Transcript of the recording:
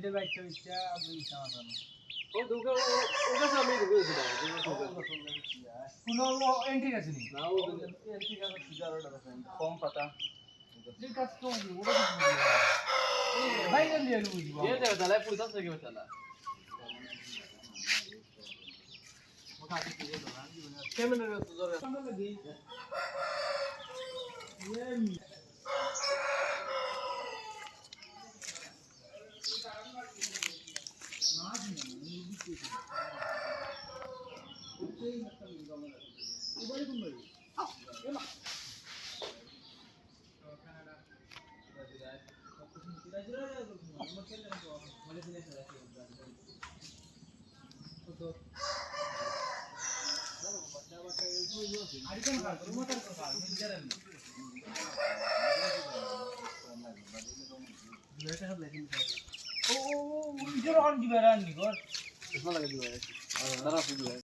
দিতে বাইকটা ইচ্ছা আমি ইচ্ছা আমার ও দুগা ও ওটা আমি দুগা ছিল কোনো এন্ট্রি আছে নি না ও এন্ট্রি কাজ সুজার ওটা আছে কম পাতা। যে কাজ তো ওটা ভাই গেল দিয়ে লুই দিয়ে দাও তাহলে পয়সা সে গেল তাহলে ওটা কি দিয়ে দাও কেমন রে তো জোরে ও ও ও ইজরান দিবারান নিগর কেমন লাগে দিবারান তারা ফুল